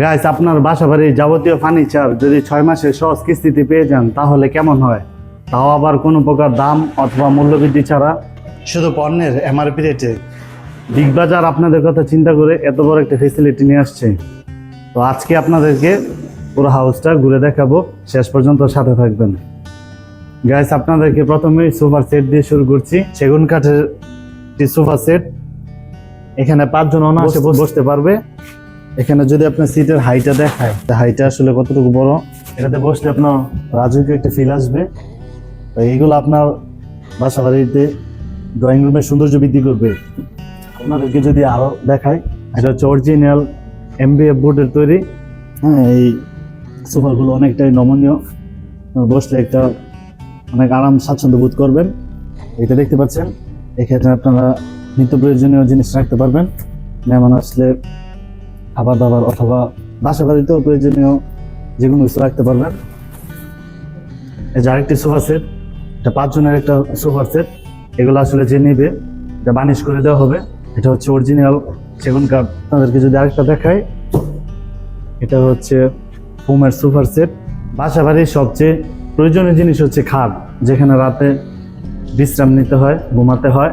Guys আপনার বাসা বাড়ির যাবতীয় ফার্নিচার যদি ছয় মাসের সহজ কিস্তিতে পেয়ে যান তাহলে কেমন হয়? তাও আবার কোনো প্রকার দাম অথবা মূল্যবৃদ্ধি ছাড়া? শুধু পণ্যের এমআরপি রেটে বিগ বাজার আপনাদের কথা চিন্তা করে এত বড় একটা ফেসিলিটি নিয়ে আসছে। তো আজকে আপনাদেরকে পুরো হাউসটা ঘুরে দেখাবো। শেষ পর্যন্ত সাথে থাকবেন। গাইস আপনাদেরকে প্রথমেই সোফার সেট দিয়ে শুরু করছি। সেগুন কাঠের সোফা সেট এখানে পাঁচজন অনায়াসে বস- বসতে পারবে। এখানে যদি আপনার সিটের হাইটা দেখায় হাইটা আসলে কতটুকু বড়? এটাতে বসলে আপনার রাজকীয় একটা ফিল আসবে। এইগুলো আপনার বাসা বাড়িতে ড্রয়িং রুমের সৌন্দর্য বৃদ্ধি করবে। আপনাদেরকে যদি আরও দেখায় এটা হচ্ছে অরিজিনাল এমবিএফ বোর্ডের তৈরি। হ্যাঁ এই সোফাগুলো অনেকটাই নমনীয়। বসলে একটা অনেক আরাম, স্বাচ্ছন্দ্য বোধ করবেন। এটা দেখতে পাচ্ছেন। এক্ষেত্রে আপনারা নিত্য প্রয়োজনীয় জিনিস রাখতে পারবেন। মেহমান আসলে খাবার দাবার অথবা বাসা বাড়িতেও প্রয়োজনীয় যে কোনো কিছু রাখতে পারবেন। এই যে আরেকটি সোফা সেট, এটা পাঁচজনের একটা সোফা সেট। এগুলো আসলে যে নেবে, এটা বানিশ করে দেওয়া হবে। এটা হচ্ছে অরিজিনাল সেগুন কাঠ। তাদেরকে যদি আরেকটা দেখাই, এটা হচ্ছে হোমের সুপার সেট। বাসা বাড়ির সবচেয়ে প্রয়োজনীয় জিনিস হচ্ছে খাট, যেখানে রাতে বিশ্রাম নিতে হয়, ঘুমাতে হয়।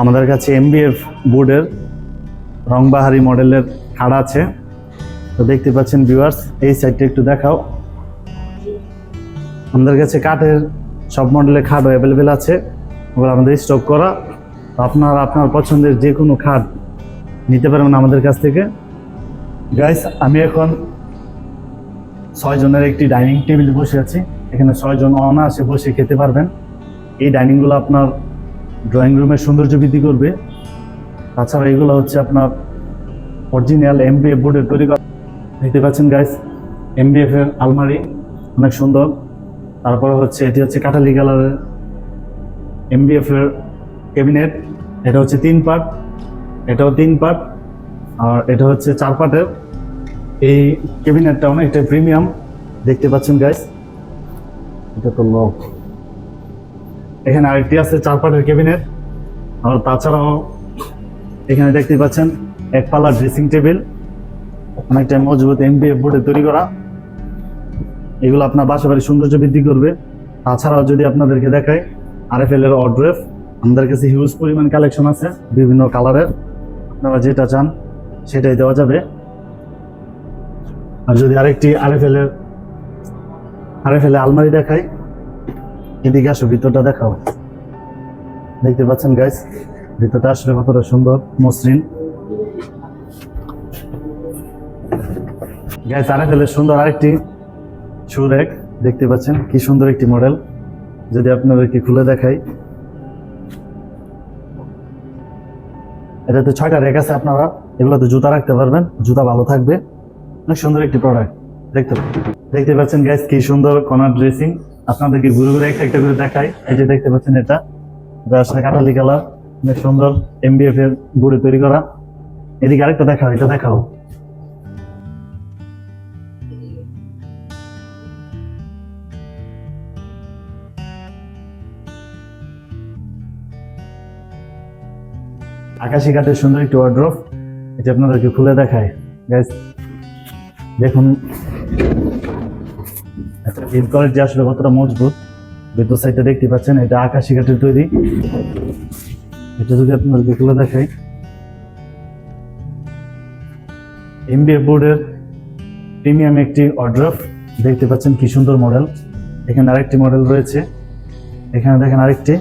আমাদের কাছে এমবিএফ বোর্ডের রংবাহারি মডেলের খাট আছে। তো দেখতে পাচ্ছেন ভিউয়ার্স এই সাইডটা একটু দেখাও। আমাদের কাছে কাঠের সব মডেলের খাট অ্যাভেলেবেল আছে। ওগুলো আমাদের স্টক করা। আপনার আপনার পছন্দের যে কোনো খাট নিতে পারবেন আমাদের কাছ থেকে। গাইস আমি এখন ছয় জনের একটি ডাইনিং টেবিল বসে আছি। এখানে ছয়জন অনায়াসে বসে খেতে পারবেন। এই ডাইনিংগুলো আপনার ড্রয়িং রুমের সৌন্দর্য বৃদ্ধি করবে। তাছাড়া এগুলো হচ্ছে আপনার অরিজিনাল এমবিএফ বোর্ডের তৈরি করা। দেখতে পাচ্ছেন গাইস এমবিএফ এর আলমারি অনেক সুন্দর। তারপরে হচ্ছে, এটি হচ্ছে কাঠালি কালারের এমবিএফ এর ক্যাবিনেট এটা হচ্ছে তিন পার্ট। এটাও তিন পার্ট। আর এটা হচ্ছে চার পার্টের। এই ক্যাবিনেটটা অনেকটা প্রিমিয়াম দেখতে পাচ্ছেন গাইস এটা তো লক এখানে আরেকটি আছে চার পার্টের ক্যাবিনেট আর তাছাড়াও এখানে দেখতে পাচ্ছেন এক পাল্লা ড্রেসিং টেবিল অনেকটা মজবুত এমবিএফ বোর্ডে তৈরি করা। এগুলো আপনার বাসা বাড়ির সৌন্দর্য বৃদ্ধি করবে। তাছাড়াও যদি আপনাদেরকে দেখায় আরএফএল এর অড্রেফ আমাদের কাছে হিউজ পরিমাণ কালেকশন আছে, বিভিন্ন কালারের আপনারা যেটা চান, সেটাই দেওয়া যাবে। আর যদি আরেকটি আরএফএল এর আরএফএল এর আলমারি দেখাই, এদিকে আসো, ভিতরটা দেখাও। দেখতে পাচ্ছেন গাইস ভিতরটা আসলে কতটা সুন্দর, মসৃণ। গাইস আরএফএল এর সুন্দর আরেকটি শু র্যাক দেখতে পাচ্ছেন? কি সুন্দর একটি মডেল যদি আপনাদেরকে খুলে দেখাই। এটাতে ছয়টা র্যাক আছে আপনারা, এগুলোতে জুতা রাখতে পারবেন। জুতা ভালো থাকবে। অনেক সুন্দর একটি প্রোডাক্ট দেখতে দেখতে পাচ্ছেন গ্যাস কি সুন্দর কনার ড্রেসিং আপনাদেরকে ঘুরে ঘুরে একটা একটা করে দেখাই। এই যে দেখতে পাচ্ছেন এটা। এটা কাটালি কালার অনেক সুন্দর এমবিএফ এর বুড়ে তৈরি করা। এদিকে আরেকটা দেখাও, এটা দেখাও। আকাশি কাঠের সুন্দর একটি ওয়ার্ড্রপ এটা আপনাদেরকে খুলে দেখায়। গাইস দেখুন। বিল কোয়ালিটি আসলে কতটা মজবুত। ভিতর সাইডটা দেখতে পাচ্ছেন, এটা আকাশি কাঠের তৈরি। এটা যদি আপনাদেরকে খুলে দেখাই। এমবিএ বোর্ডের প্রিমিয়াম একটি অর্ডার দেখতে পাচ্ছেন কি সুন্দর মডেল এখানে আরেকটি মডেল রয়েছে। এখানে দেখেন আরেকটি।